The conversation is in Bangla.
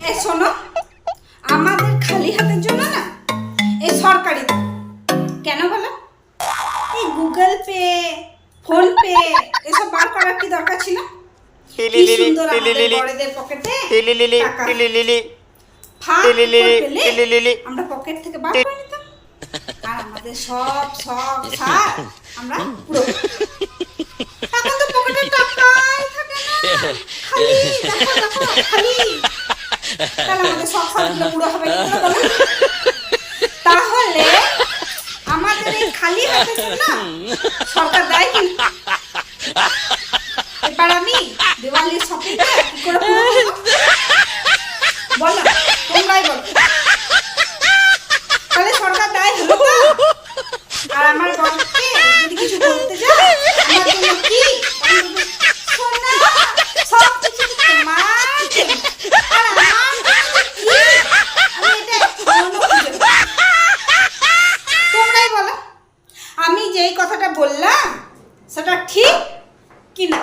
এ শোনো আমাদের খালি হাতের জন্য না এই সরকারি কেন বলো? এই গুগল পে ফোন পে এসব বার করার কি দরকার ছিল? কি সুন্দর আমাদের বড়দের পকেটে টাকা। ফাঁক পেলে। আমরা পকেট থেকে বার করে নিতাম। আর আমাদের সব সব সার আমরা পুরো এখন তো পকেটে টাকাই থাকে না। খালি দেখো দেখো খালি। তাহলে আমাদের সব সারগুলো পুরো হবে? তাহলে আমাদের খালি হাতে না সরকার দেয় কিন্তু এবার আমি দিওয়ালির শপিংটা কি করে পুরো করব? বলো তোমরাই বলো তাহলে সরকার দায় হলো তো আর আমার বরকে যদি কিছু বলতে যায় আমার জন্য কি সোনা সব কিছু তোমার জন্য। আর আমার জন্য কি? আমি এটা এখনও খুঁজে পাই না। তোমরাই বলো আমি যেই কথাটা বললাম? সেটা ঠিক কি না